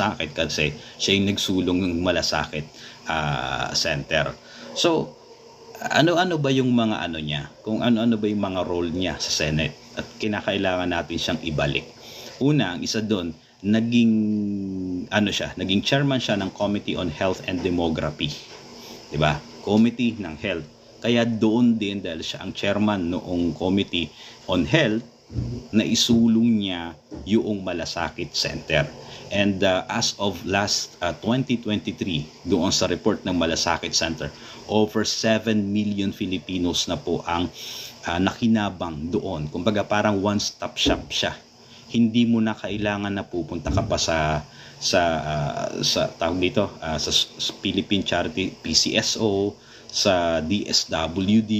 malasakit kasi siya yung nagsulong ng malasakit ah, center. So, ano-ano ba yung mga ano niya? Kung ano-ano ba yung mga role niya sa Senate at kinakailangan natin siyang ibalik. Una, ang isa doon, naging ano siya, naging chairman siya ng Committee on Health and Demography. 'Di ba? Committee ng Health. Kaya doon din dahil siya ang chairman noong Committee on Health na isulong niya yung Malasakit Center. And uh, as of last uh, 2023, doon sa report ng Malasakit Center, over 7 million Filipinos na po ang uh, nakinabang doon. Kumbaga parang one-stop shop siya. Hindi mo na kailangan na pupunta ka pa sa sa uh, sa tawag dito uh, sa Philippine Charity PCSO, sa DSWD,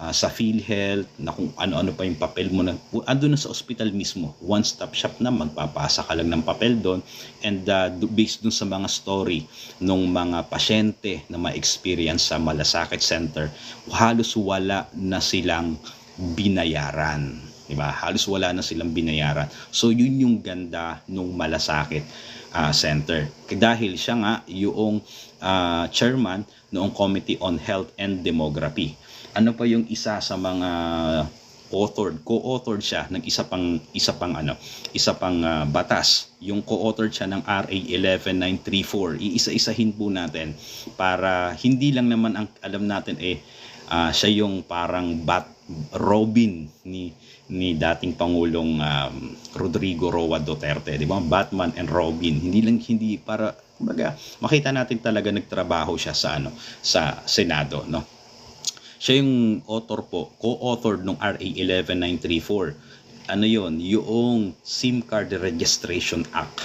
uh, sa PhilHealth, na kung ano-ano pa yung papel mo na, ando na sa ospital mismo, one-stop shop na, magpapasa ka lang ng papel doon, and uh, based dun sa mga story ng mga pasyente na ma-experience sa Malasakit Center, halos wala na silang binayaran. Diba? Halos wala na silang binayaran. So, yun yung ganda nung Malasakit uh, Center. Dahil siya nga yung uh, chairman noong Committee on Health and Demography ano pa yung isa sa mga authored, co-authored siya ng isa pang isa pang ano, isa pang uh, batas. Yung co-authored siya ng RA 11934. Iisa-isahin po natin para hindi lang naman ang alam natin eh uh, siya yung parang bat Robin ni ni dating pangulong um, Rodrigo Roa Duterte, 'di ba? Batman and Robin. Hindi lang hindi para kumbaga makita natin talaga nagtrabaho siya sa ano sa Senado, no? Siya yung author po, co-authored ng RA 11934. Ano yon Yung SIM Card Registration Act.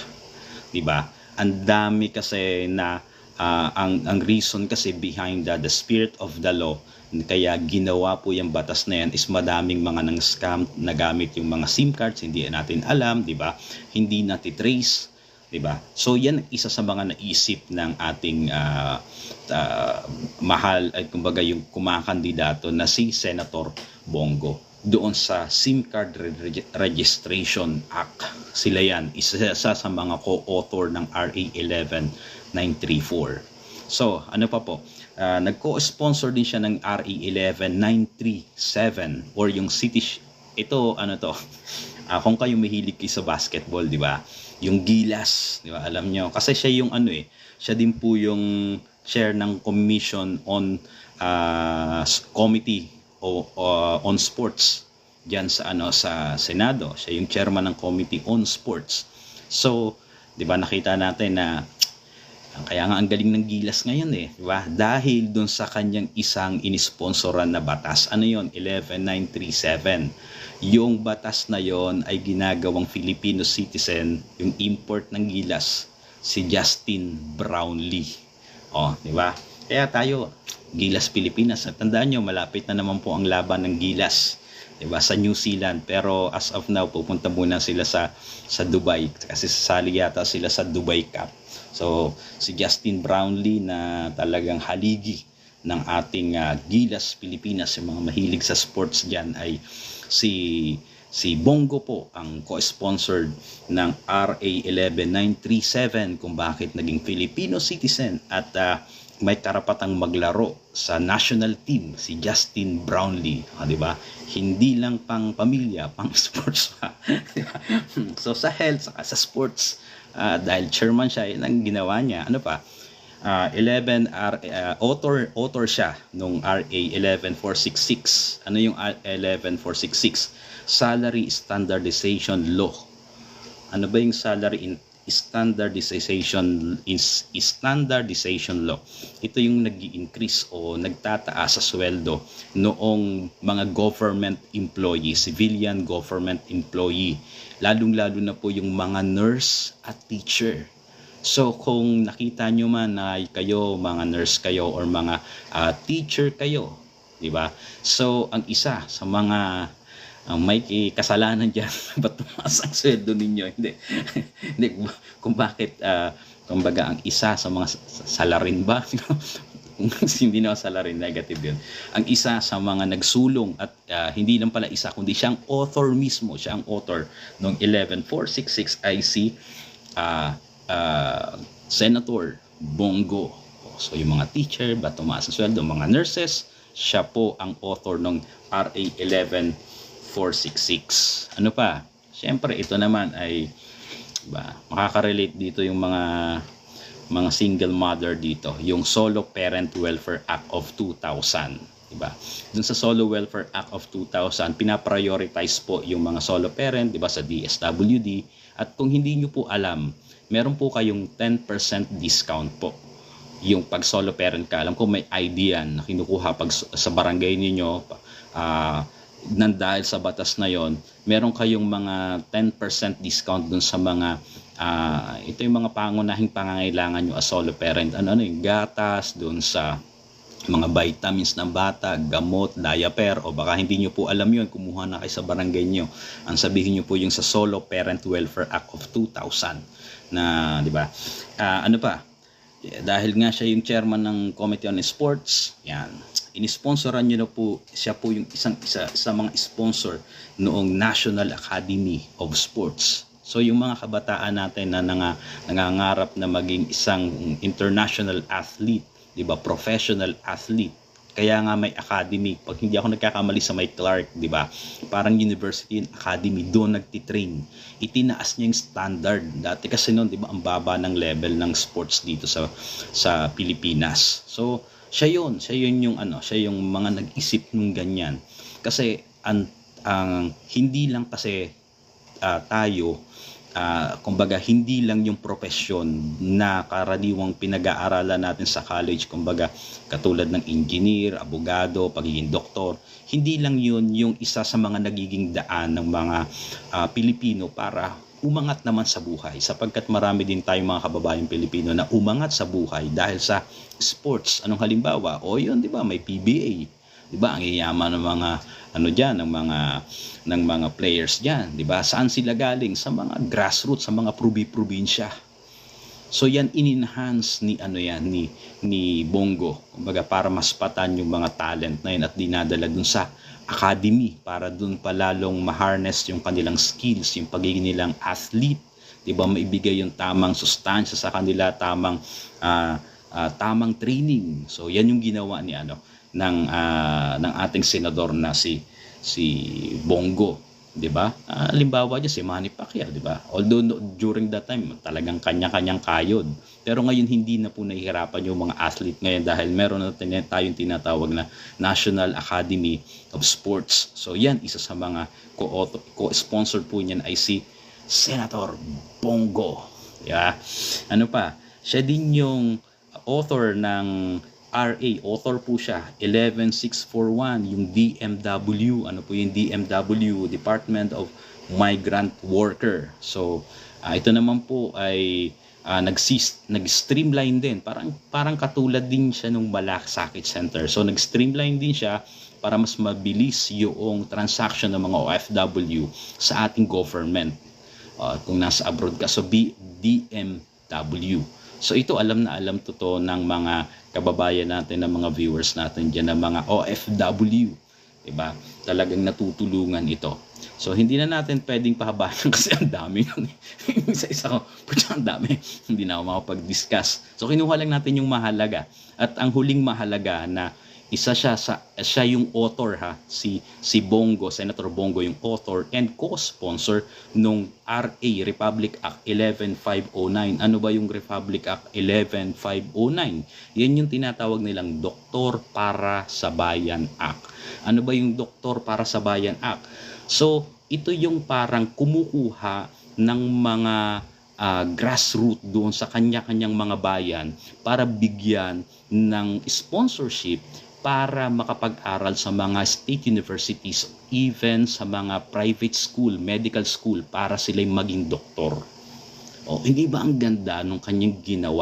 'Di ba? Ang dami kasi na uh, ang ang reason kasi behind the, the spirit of the law kaya ginawa po yung batas na yan is madaming mga nang scam na gamit yung mga SIM cards hindi natin alam, 'di ba? Hindi natin trace 'di ba? So yan isa sa mga naisip ng ating uh, uh, mahal ay kumbaga yung kumakandidato na si Senator Bongo doon sa SIM card registration act. Sila yan, isa sa mga co-author ng RA 11934. So, ano pa po? Uh, nag-co-sponsor din siya ng RA 11937 or yung city ito ano to uh, kung kayo mahilig kayo sa basketball, di ba? Yung Gilas, di ba? Alam nyo. Kasi siya yung ano eh, siya din po yung chair ng commission on uh, committee o uh, on sports diyan sa ano sa Senado. Siya yung chairman ng committee on sports. So, 'di ba nakita natin na kaya nga ang galing ng Gilas ngayon eh, di ba? Dahil doon sa kanyang isang inisponsoran na batas. Ano 'yon? 11937. Yung batas na 'yon ay ginagawang Filipino citizen, yung import ng Gilas, si Justin Brownlee. Oh, di ba? Kaya tayo, Gilas Pilipinas. At tandaan nyo, malapit na naman po ang laban ng Gilas. 'di ba sa New Zealand pero as of now pupunta muna sila sa sa Dubai kasi sasali yata sila sa Dubai Cup So, si Justin Brownlee na talagang haligi ng ating uh, Gilas Pilipinas, yung mga mahilig sa sports diyan ay si si Bongo po ang co-sponsored ng RA 11937 kung bakit naging Filipino citizen at uh, may karapatang maglaro sa national team si Justin Brownlee, ah, 'di ba? Hindi lang pang pamilya, pang sports pa. so sa health sa sports uh, dahil chairman siya, yun ang ginawa niya. Ano pa? Uh, 11 R, uh, author author siya nung RA 11466. Ano yung 11466? Salary Standardization Law. Ano ba yung salary in standardization is standardization law. Ito yung nag-increase o nagtataas sa sweldo noong mga government employee, civilian government employee. Lalong-lalo na po yung mga nurse at teacher. So kung nakita nyo man na kayo, mga nurse kayo or mga uh, teacher kayo, di ba? So ang isa sa mga ang may kasalanan diyan ba't tumaas ang sweldo ninyo? Hindi. Hindi kung bakit uh, kumbaga ang isa sa mga salarin ba? Hindi na salarin negative yun. Ang isa sa mga nagsulong at uh, hindi lang pala isa kundi siyang author mismo siya ang author ng 11466 IC uh, ah, Senator Bongo. So yung mga teacher, ba tumaas ang sweldo, mga nurses, siya po ang author ng RA 11466. Ano pa? Siyempre, ito naman ay ba, makaka-relate dito yung mga mga single mother dito, yung Solo Parent Welfare Act of 2000, diba? Dun sa Solo Welfare Act of 2000, pinaprioritize po yung mga solo parent, diba, sa DSWD. At kung hindi nyo po alam, meron po kayong 10% discount po yung pag solo parent ka, alam ko may ID yan na kinukuha pag sa barangay ninyo, ah nang dahil sa batas na yon, meron kayong mga 10% discount dun sa mga ah, ito yung mga pangunahing pangangailangan nyo as solo parent. Ano, ano yung gatas dun sa mga vitamins ng bata, gamot, diaper, o baka hindi nyo po alam yun, kumuha na kayo sa barangay nyo. Ang sabihin nyo po yung sa Solo Parent Welfare Act of 2000 na, di ba? Ah, ano pa? Dahil nga siya yung chairman ng Committee on Sports, yan. Inisponsoran niyo na po, siya po yung isang isa sa mga sponsor noong National Academy of Sports. So yung mga kabataan natin na nanga, nangangarap na maging isang international athlete, 'di ba? Professional athlete. Kaya nga may academy. Pag hindi ako nagkakamali sa may Clark, 'di ba? Parang university and academy doon nagtitrain. Itinaas niya yung standard. Dati kasi noon, 'di ba, ang baba ng level ng sports dito sa sa Pilipinas. So, siya 'yun, siya 'yun yung ano, siya yung mga nag-isip ng ganyan. Kasi ang ang hindi lang kasi ah, tayo ah, kumbaga hindi lang yung profesyon na karaniwang pinag-aaralan natin sa college. Kumbaga katulad ng engineer, abogado, pagiging doktor. Hindi lang yun yung isa sa mga nagiging daan ng mga ah, Pilipino para umangat naman sa buhay sapagkat marami din tayong mga kababayang Pilipino na umangat sa buhay dahil sa sports. Anong halimbawa? O yun di ba? May PBA di ba? Ang yayaman ng mga ano diyan ng mga ng mga players diyan di ba? Saan sila galing? Sa mga grassroots sa mga probi-probinsya so yan in-enhance ni ano yan ni ni Bongo. Kumbaga para mas patan yung mga talent na yun at dinadala dun sa academy para dun pa lalong ma-harness yung kanilang skills yung pagiging nilang athlete. Di ba maibigay yung tamang sustansya sa kanila tamang ah, ah, tamang training. So yan yung ginawa ni ano ng ah, ng ating senador na si si Bongo, 'di ba? Ah, halimbawa niya si Manny Pacquiao, 'di ba? Although no- during that time talagang kanya-kanyang kayod. Pero ngayon hindi na po nahihirapan yung mga athlete ngayon dahil meron na tayong tinatawag na National Academy of Sports. So yan isa sa mga co- co-sponsored po niyan ay si Senator Bongo. Yeah. Ano pa? Siya din yung author ng RA, author po siya, 11641, yung DMW, ano po yung DMW, Department of Migrant Worker. So, ah, ito naman po ay nagsis, nag-streamline din. Parang, parang katulad din siya nung Malakasakit Center. So, nag-streamline din siya para mas mabilis yung transaction ng mga OFW sa ating government. Uh, kung nasa abroad ka. So, B, DMW. So, ito alam na alam to ng mga kababayan natin, ng mga viewers natin dyan, ng mga OFW. Diba? Talagang natutulungan ito. So, hindi na natin pwedeng pahabayan kasi ang dami nun. Isa-isa ko, putya ang dami. Hindi na ako makapag-discuss. So, kinuha lang natin yung mahalaga. At ang huling mahalaga na isa siya sa siya yung author ha? Si si Bongo Senator Bongo yung author and co-sponsor nung RA Republic Act 11509 ano ba yung Republic Act 11509 yan yung tinatawag nilang Doktor para sa Bayan Act. Ano ba yung Doktor para sa Bayan Act? So ito yung parang kumukuha ng mga ah, grassroots doon sa kanya-kanyang mga bayan para bigyan ng sponsorship para makapag-aral sa mga state universities, even sa mga private school, medical school, para sila'y maging doktor. O, hindi ba ang ganda nung kanyang ginawa?